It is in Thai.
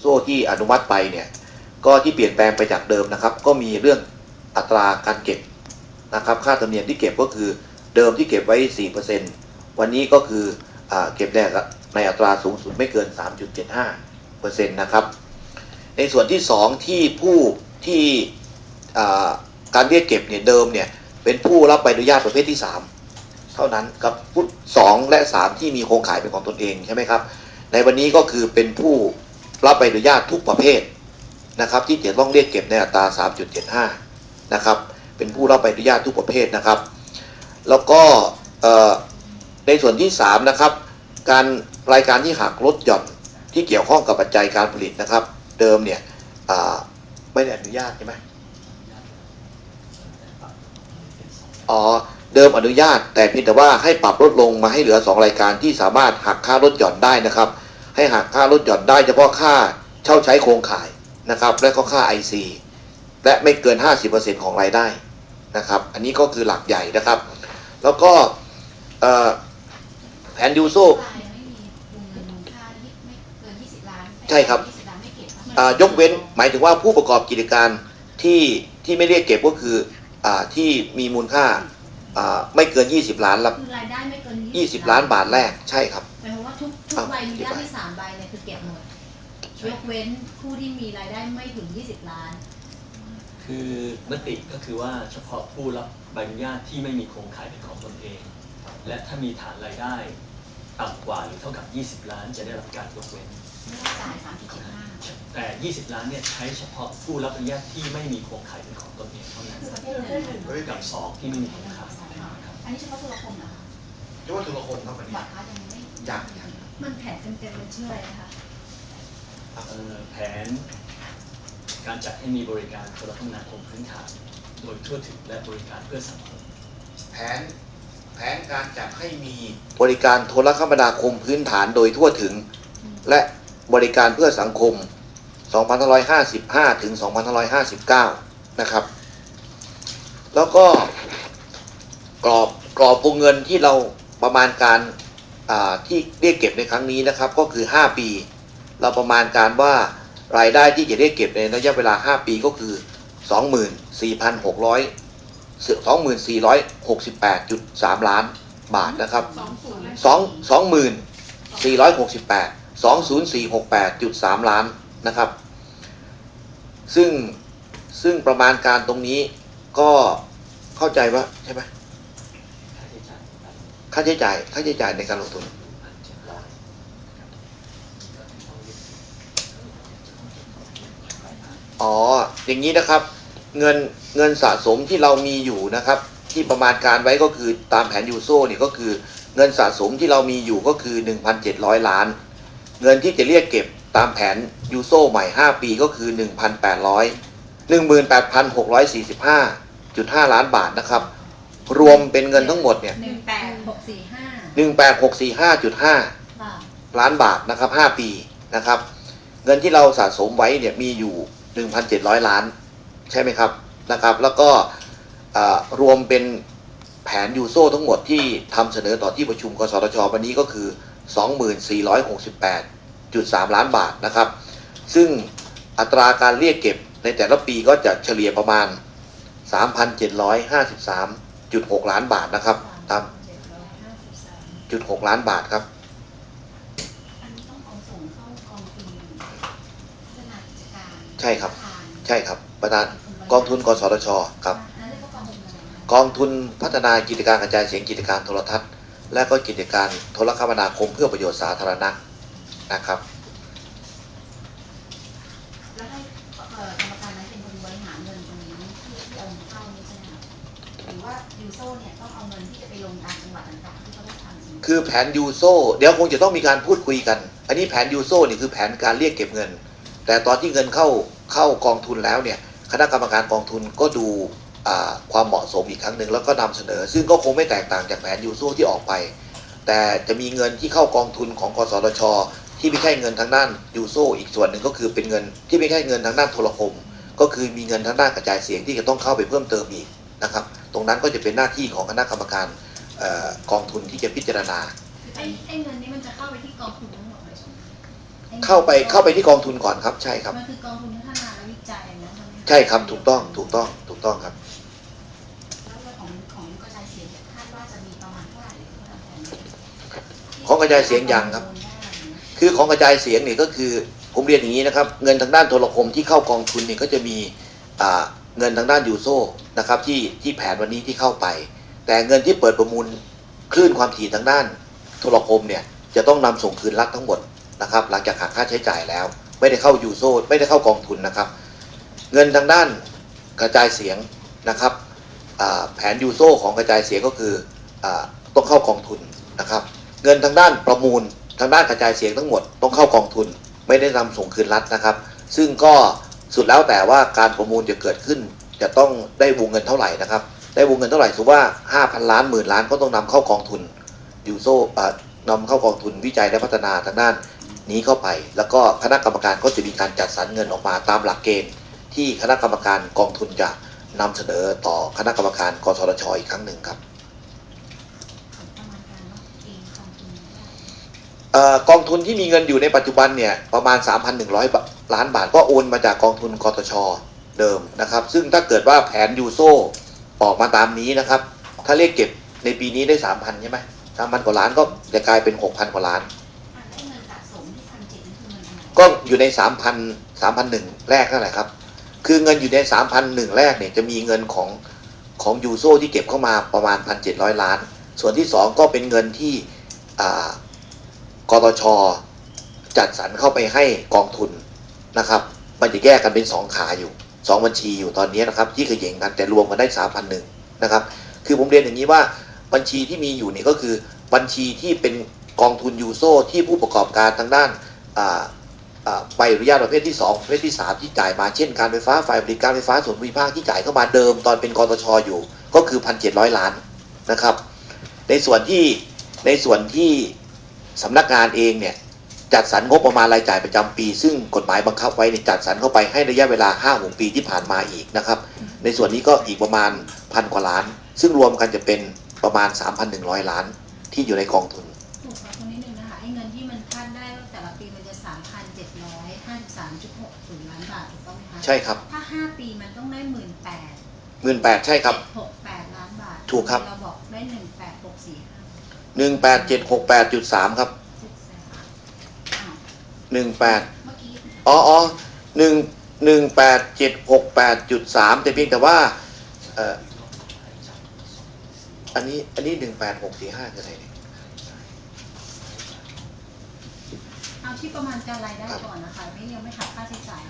โซ่ที่อนุมัติไปเนี่ยก็ที่เปลี่ยนแปลงไปจากเดิมนะครับ ก็มีเรื่องอัตราการเก็บนะครับ ค่าธรรมเนียมที่เก็บก็คือเดิมที่เก็บไว้ 4%วันนี้ก็คืออเก็บในในอัตราสูงสุดไม่เกิน 3.75%นะครับ ในส่วนที่ 2 ที่ผู้ที่การเรียกเก็บเนี่ยเดิมเนี่ยเป็นผู้รับใบอนุญาตประเภทที่ 3 เท่านั้นกับผู้สองและ 3 ที่มีโครงข่ายเป็นของตนเองใช่ไหมครับในวันนี้ก็คือเป็นผู้ รับใบอนุญาตทุกประเภทนะครับ ที่จะต้องเรียกเก็บในอัตรา 3.75 นะครับ เป็นผู้รับใบอนุญาตทุกประเภทนะครับ แล้วก็ในส่วนที่ 3 นะครับ การรายการที่หักลดหย่อนที่เกี่ยวข้องกับปัจจัยการผลิตนะครับ เดิมเนี่ยไม่ได้อนุญาตใช่ไหมอ๋อเดิมอนุญาตแต่เพียงแต่ว่าให้ปรับลดลงมาให้เหลือ 2 รายการที่สามารถหักค่าลดหย่อนได้นะครับ ให้หักค่าลดหย่อนได้เฉพาะค่าเช่าใช้โครงข่ายนะครับ และก็ค่า IC และไม่เกิน 50%ของรายได้นะครับ อันนี้ก็คือหลักใหญ่นะครับ แล้วก็เอ่อแผนยูโซไม่มีวงเงินมูลค่าที่ไม่เกิน20ล้านใช่ครับ20ล้านไม่เก็บอ่ายกเว้นหมายถึงว่าผู้ประกอบกิจการที่ที่ไม่เรียกเก็บก็คืออาที่มีมูลค่าอ่าไม่เกิน 20 ล้านละคือรายได้ไม่เกิน20 ล้านบาทแรกใช่ครับ ทุกทุกอ้าวใบมีกี่ญาใบติที่สามใบเนี่ยคือเก็บหมด ยกเว้นผู้ที่มีรายได้ไม่ถึง 20 ล้าน คือมติก็คือว่าเฉพาะผู้รับใบอนุญาตที่ไม่มีโครงข่ายเป็นของตนเอง และถ้ามีฐานรายได้ต่ำกว่าหรือเท่ากับ 20 ล้านจะได้รับการยกเว้น ไม่ต้องจ่าย3.75แต่ 20 ล้านเนี่ยใช้เฉพาะผู้รับอนุญาตที่ไม่มีโครงข่ายเป็นของตนเองเท่านั้นคือประเภทหนึ่งกับสองที่ไม่มีโครงข่ายครับอันนี้เฉพาะธุรคมเหรอคะยกว่าตุลคมครับวันนี้บัตรค้ายังไม่ยังยัง มันแผนเต็มๆมันชื่ออะไรนะคะ เอ่อแผนการจัดให้มีบริการโทรคมนาคมพื้นฐาน โดยทั่วถึงและบริการเพื่อสังคม แผนแผนการจัดให้มีบริการโทรคมนาคมพื้นฐานโดยทั่วถึง และบริการเพื่อสังคม 2555 ถึง 2559 นะครับ แล้วก็กรอบกรอบวงเงินที่เราประมาณการอ่า ที่เรียกเก็บในครั้งนี้นะครับก็คือ 5 ปี เราประมาณการว่ารายได้ที่จะเรียกเก็บในระยะเวลา 5 ปีก็คือ 24,600 2468.3 ล้านบาทนะครับสองศูนย์สองสองหมื่นสี่ร้อยหกสิบแปดสองศูนย์สี่หกแปดจุดสามล้านนะครับ ซึ่งซึ่งประมาณการตรงนี้ก็เข้าใจว่าใช่ไหม ค่าใช้จ่ายค่าใช้จ่ายใช้จ่ายในการลงทุน อ๋อ อย่างนี้นะครับ เงินเงินสะสมที่เรามีอยู่นะครับ ที่ประมาณการไว้ก็คือตามแผนยูโซ่เนี่ยก็คือเงินสะสมที่เรามีอยู่ก็คือ 1,700 ล้าน เงินที่จะเรียกเก็บตามแผนยูโซ่ใหม่ 5 ปีก็คือ 1,800 18,645.5 ล้านบาทนะครับ รวมเป็นเงินทั้งหมดเนี่ย หนึ่งแปดหกสี่ห้า18645.5บาทล้านบาทนะครับ5ปีนะครับ เงินที่เราสะสมไว้เนี่ยมีอยู่1,700ล้าน ใช่ไหมครับนะครับ แล้วก็อ่ารวมเป็นแผนยูโซทั้งหมดที่ทำเสนอต่อที่ประชุมกสทชวันนี้ก็คือ 2468.3 ล้านบาทนะครับ ซึ่งอัตราการเรียกเก็บในแต่ละปีก็จะเฉลี่ยประมาณ 3,753.6 ล้านบาทนะครับตาม จุดหกล้านบาทครับใช่ครับ ใช่ครับประธานกองทุนกสทชครับ กองทุนพัฒนากิจการกระจายเสียงกิจการโทรทัศน์ และก็กิจการโทรคมนาคมเพื่อประโยชน์สาธารณะนะครับ ว่ายูโซเนี่ยต้องเอาเงินที่จะไปลงตามจังหวัดต่างๆที่เขาได้ทำคือแผนยูโซเดี๋ยวคงจะต้องมีการพูดคุยกัน อันนี้แผนยูโซนี่คือแผนการเรียกเก็บเงิน แต่ตอนที่เงินเข้าเข้ากองทุนแล้วเนี่ยคณะกรรมการกองทุนก็ดูความเหมาะสมอีกครั้งหนึ่งแล้วก็นำเสนอ ซึ่งก็คงไม่แตกต่างจากแผนยูโซที่ออกไป แต่จะมีเงินที่เข้ากองทุนของกสทช ที่ไม่ใช่เงินทางด้านยูโซอีกส่วนหนึ่งก็คือเป็นเงินที่ไม่ใช่เงินทางด้านโทรคม ก็คือมีเงินทางด้านกระจายเสียงที่จะต้องเข้าไปเพิ่มเติมอีก นะครับ ตรงนั้นก็จะเป็นหน้าที่ของคณะกรรมการเอ่อกองทุนที่จะพิจารณาไอ้ไอ้เงินนี้มันจะเข้าไปที่กองทุนทั้งหมดเลยใช่ไหมเข้าไปเข้าไปที่กองทุนก่อนครับ ใช่ครับมันคือกองทุนพัฒนาและวิจัยนะใช่ไหมะใช่ครับถูกต้องถูกต้องถูกต้องครับแล้วก็ของของกระจายเสียงเนี่ยคาดว่าจะมีประมาณเท่าไหร่ที่เราแผนไว้ของกระจายเสียงยังครับ คือของกระจายเสียงเนี่ยก็คือผมเรียนอย่างนี้นะครับ เงินทางด้านโทรคมที่เข้ากองทุนเนี่ยก็จะมีอ่า เงินทางด้านยูโซนะครับที่ที่แผนวันนี้ที่เข้าไป แต่เงินที่เปิดประมูลคลื่นความถี่ทางด้านโทรคมเนี่ยจะต้องนำส่งคืนรัฐทั้งหมดนะครับหลังจากหักค่าใช้จ่ายแล้ว ไม่ได้เข้ายูโซไม่ได้เข้ากองทุนนะครับ เงินทางด้านกระจายเสียงนะครับแผนยูโซของกระจายเสียงก็คืออต้องเข้ากองทุนนะครับ เงินทางด้านประมูลทางด้านกระจายเสียงทั้งหมดต้องเข้ากองทุน ไม่ได้นำส่งคืนรัฐนะครับ ซึ่งก็ สุดแล้วแต่ว่าการประมูลจะเกิดขึ้น จะต้องได้วงเงินเท่าไหร่นะครับ ได้วงเงินเท่าไหร่สมมติว่า 5,000 ล้านหมื่นล้านก็ต้องนำเข้ากองทุนยูโซอ่านำเข้ากองทุนวิจัยและพัฒนาทางด้านนี้เข้าไป แล้วก็คณะกรรมการก็จะมีการจัดสรรเงินออกมาตามหลักเกณฑ์ ที่คณะกรรมการกองทุนจะนำเสนอต่อคณะกรรมการกสทชอีกครั้งหนึ่งครับ ประมาณการว่าปีกองทุนได้ เอ่อ กองทุนที่มีเงินอยู่ในปัจจุบันเนี่ยประมาณ 3,100 ล้านบาทก็โอนมาจากกองทุนกตชเดิมนะครับ ซึ่งถ้าเกิดว่าแผนยูโซออกมาตามนี้นะครับ ถ้าเรียกเก็บในปีนี้ได้ 3,000 ใช่ไหม3,000กว่าล้านก็จะกลายเป็น 6,000 กว่าล้านอะแล้วเงินสะสมพันเจ็ดนี่คือเงินอะไรก็อยู่ใน 3,000 3,001 แรกนั่นแหละครับ คือเงินอยู่ใน 3,001 แรกเนี่ยจะมีเงินของของยูโซที่เก็บเข้ามาประมาณ 1,700 ล้าน ส่วนที่ 2 ก็เป็นเงินที่อ่า กตช จัดสรรเข้าไปให้กองทุนนะครับ มันจะแยกกันเป็น 2 ขาอยู่ 2 บัญชีอยู่ตอนนี้นะครับที่เย่งกันแต่รวมกันได้3,001นหนึ่งนะครับ คือผมเรียนอย่างนี้ว่าบัญชีที่มีอยู่นี่ก็คือบัญชีที่เป็นกองทุนยูโซที่ผู้ประกอบการทางด้านใบอนุญาตประเภทที่2ประเภทที่ 3 ที่จ่ายมาเช่นการไฟฟ้าฝ่ายบริการไฟฟ้าส่วนภูมิภาคที่จ่ายเข้ามาเดิมตอนเป็นกตชอยู่ ก็คือ 1,700 ล้านนะครับ ในส่วนที่ในส่วนที่ สำนักงานเองเนี่ยจัดสรรงบประมาณรายจ่ายประจำปี ซึ่งกฎหมายบังคับไว้ในยจัดสรรเข้าไปให้ระยะเวลา5 6ปีที่ผ่านมาอีกนะครับ ในส่วนนี้ก็อีกประมาณพันกว่าล้าน ซึ่งรวมกันจะเป็นประมาณ 3,100 ล้านที่อยู่ในกองทุนถูกขอตรงนี้หนึ่งนะคะไอ้เงินที่มันคาดได้ว่าแต่ละปีมันจะ 3,753.60ล้านบาทถูกต้องไหมคะใช่ครับ ถ้า 5 ปีมันต้องได้ 18,000หมื่นแปดใช่ครับ68ล้านบาทถูกครับเราบอกได้ 18645 หนึ่งแปดเจ็ดหกแปดจุดสามครับอ้าวหนึ่งแปดเมื่อกี้อ๋ออ๋อหนึ่งหนึ่งแปดเจ็ดหกแปดจุดสามแต่เพียงแต่ว่าเอ่ออันนี้อันนี้หนึ่งแปดหกสี่ห้าคืออะไรเนี่ยเอาที่ประมาณการรายได้ครับก่อนนะคะ